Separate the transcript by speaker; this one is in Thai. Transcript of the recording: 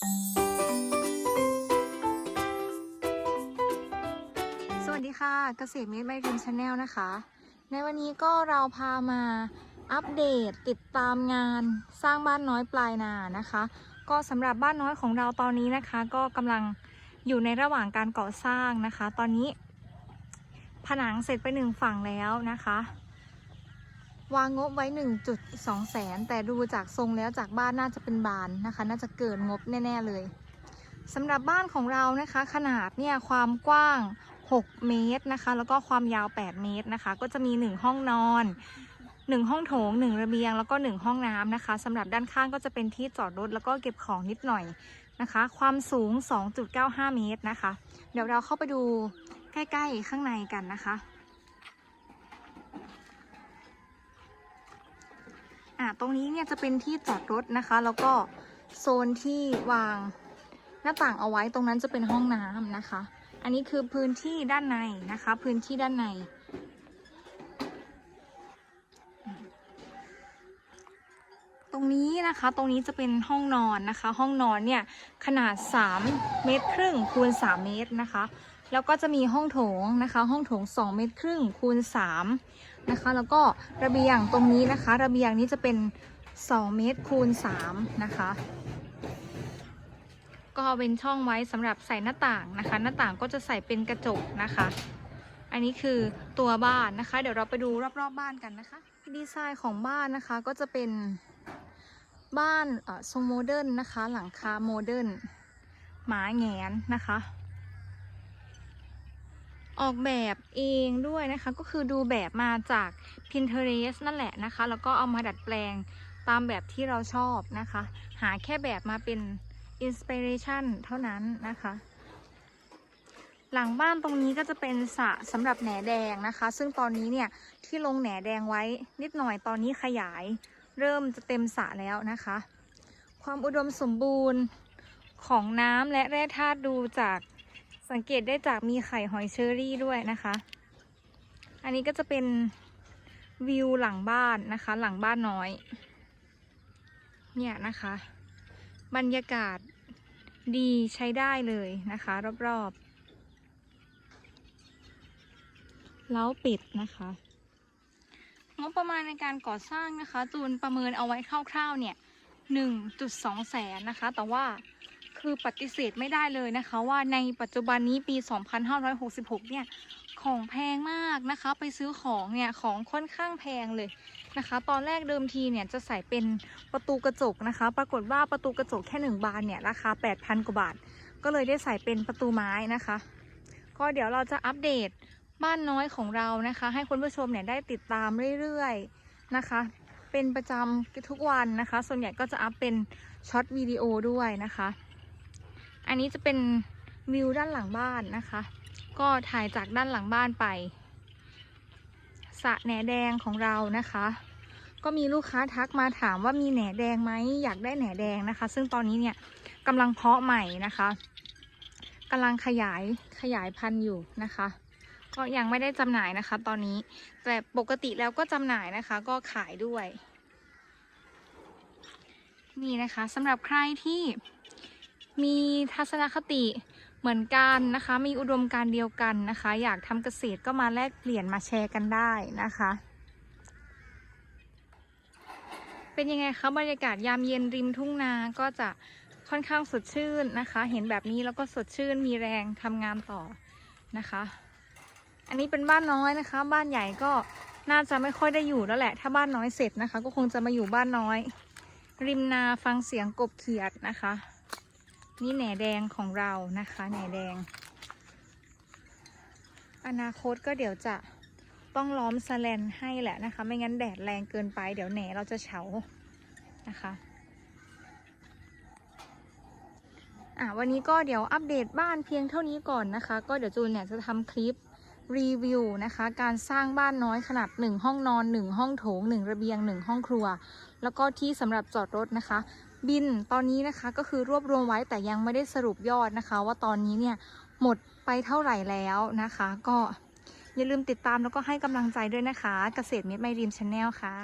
Speaker 1: สวัสดีค่ะ เกษตรเมตรไมรินชาแนลนะคะ ในวันนี้ก็เราพามาอัปเดตติดตามงานสร้างบ้านน้อยปลายนานะคะ ก็สำหรับบ้านน้อยของเราตอนนี้นะคะ ก็กำลังอยู่ในระหว่างการก่อสร้างนะคะ ตอนนี้ ผนังเสร็จไปหนึ่งฝั่งแล้วนะคะ วางงบไว้ 1.2 แสน แต่ดูจากทรงแล้วจากบ้านน่าจะเป็นบานนะคะ น่าจะเกินงบแน่ ๆ เลยสำหรับบ้านของเรานะคะ ขนาดเนี่ยความกว้าง 6 เมตรนะคะ แล้วก็ความยาว 8 เมตรนะคะ ก็จะมี 1 ห้องนอน 1 ห้องโถง 1 ระเบียง แล้วก็ 1 ห้องน้ำนะคะสำหรับด้านข้างก็จะเป็นที่จอดรถแล้วก็เก็บของนิดหน่อยนะคะ ความสูง 2.95 เมตรนะคะ เดี๋ยวเราเข้าไปดูใกล้ ๆ ข้างในกันนะคะ อ่าตรงนี้เนี่ยจะเป็นที่จอดรถนะคะ แล้วก็โซนที่วางหน้าต่างเอาไว้ตรงนั้นจะเป็นห้องน้ำนะคะ อันนี้คือพื้นที่ด้านในนะคะ พื้นที่ด้านใน ตรงนี้นะคะ ตรงนี้จะเป็นห้องนอนนะคะ ห้องนอนเนี่ยขนาด 3 เมตรครึ่งคูณ 3 เมตรนะคะ แล้วก็จะมีห้องโถงนะคะ ห้องโถง 2 เมตรครึ่งคูณ3นะคะ แล้วก็ระเบียงตรงนี้นะคะ ระเบียงนี้จะเป็น 2 เมตรคูณ3นะคะ ก็เป็นช่องไว้สำหรับใส่หน้าต่างนะคะ หน้าต่างก็จะใส่เป็นกระจกนะคะ อันนี้คือตัวบ้านนะคะ เดี๋ยวเราไปดูรอบๆบบ้านกันนะคะ ดีไซน์ของบ้านนะคะก็จะเป็นบ้านทรงโมเดิร์นนะคะ หลังคาโมเดิร์นหมาแงนนะคะ ออกแบบเองด้วยนะคะ ก็คือดูแบบมาจาก Pinterest นั่นแหละนะคะ แล้วก็เอามาดัดแปลงตามแบบที่เราชอบนะคะ หาแค่แบบมาเป็นอินสปิเรชันเท่านั้นนะคะ หลังบ้านตรงนี้ก็จะเป็นสระสำหรับแหนแดงนะคะ ซึ่งตอนนี้เนี่ยที่ลงแหนแดงไว้นิดหน่อยตอนนี้ขยาย เริ่มจะเต็มสระแล้วนะคะ ความอุดมสมบูรณ์ของน้ำและแร่ธาตุดูจาก สังเกตได้จากมีไข่หอยเชอรี่ด้วยนะคะ อันนี้ก็จะเป็นวิวหลังบ้านนะคะ หลังบ้านน้อย เนี่ยนะคะ บรรยากาศดีใช้ได้เลยนะคะ รอบๆเล้าปิดนะคะงบประมาณในการก่อสร้างนะคะ จูนประเมินเอาไว้คร่าวๆเนี่ย 1.2 แสนนะคะ แต่ว่า คือปฏิเสธไม่ได้เลยนะคะว่าในปัจจุบันนี้ปี 2566 เนี่ย ของแพงมากนะคะ ไปซื้อของเนี่ยของค่อนข้างแพงเลยนะคะ ตอนแรกเดิมทีเนี่ยจะใส่เป็นประตูกระจกนะคะ ปรากฏว่าประตูกระจกแค่หนึ่งบานเนี่ยราคา 8,000 กว่าบาท ก็เลยได้ใส่เป็นประตูไม้นะคะ ก็เดี๋ยวเราจะอัปเดตบ้านน้อยของเรานะคะ ให้คุณผู้ชมเนี่ยได้ติดตามเรื่อยๆนะคะเป็นประจำทุกวันนะคะ ส่วนใหญ่ก็จะอัพเป็นช็อตวิดีโอด้วยนะคะ อันนี้จะเป็นวิวด้านหลังบ้านนะคะ ก็ถ่ายจากด้านหลังบ้านไปสระแหนแดงของเรานะคะ ก็มีลูกค้าทักมาถามว่ามีแหนแดงไหมอยากได้แหนแดงนะคะ ซึ่งตอนนี้เนี่ยกำลังเพาะใหม่นะคะกำลังขยายขยายพันธุ์อยู่นะคะ ก็ยังไม่ได้จำหน่ายนะคะ ตอนนี้แต่ปกติแล้วก็จำหน่ายนะคะ ก็ขายด้วย นี่นะคะสำหรับใครที่ มีทัศนคติเหมือนกันนะคะ มีอุดมการเดียวกันนะคะ อยากทำเกษตรก็มาแลกเปลี่ยนมาแชร์กันได้นะคะ เป็นยังไงคะบรรยากาศยามเย็นริมทุ่งนาก็จะค่อนข้างสดชื่นนะคะ เห็นแบบนี้แล้วก็สดชื่นมีแรงทำงานต่อนะคะ อันนี้เป็นบ้านน้อยนะคะ บ้านใหญ่ก็น่าจะไม่ค่อยได้อยู่แล้วแหละ ถ้าบ้านน้อยเสร็จนะคะ ก็คงจะมาอยู่บ้านน้อย ริมนาฟังเสียงกบเขียดนะคะ นี่แหนแดงของเรานะคะ แหนแดง อนาคตก็เดี๋ยวจะต้องล้อมสแลนให้แหละนะคะ ไม่งั้นแดดแรงเกินไป เดี๋ยวแหนเราจะเฉานะคะอะวันนี้ก็เดี๋ยวอัปเดตบ้านเพียงเท่านี้ก่อนนะคะ ก็เดี๋ยวจูนเนี่ยจะทำคลิปรีวิวนะคะ การสร้างบ้านน้อยขนาด 1 ห้องนอน 1 ห้องโถง 1 ระเบียง 1 ห้องครัว แล้วก็ที่สำหรับจอดรถนะคะ บินตอนนี้นะคะก็คือรวบรวมไว้แต่ยังไม่ได้สรุปยอดนะคะ ว่าตอนนี้เนี่ยหมดไปเท่าไหร่แล้วนะคะ ก็อย่าลืมติดตามแล้วก็ให้กำลังใจด้วยนะคะ เกษตรเม็ดไมริมชาแนลค่ะ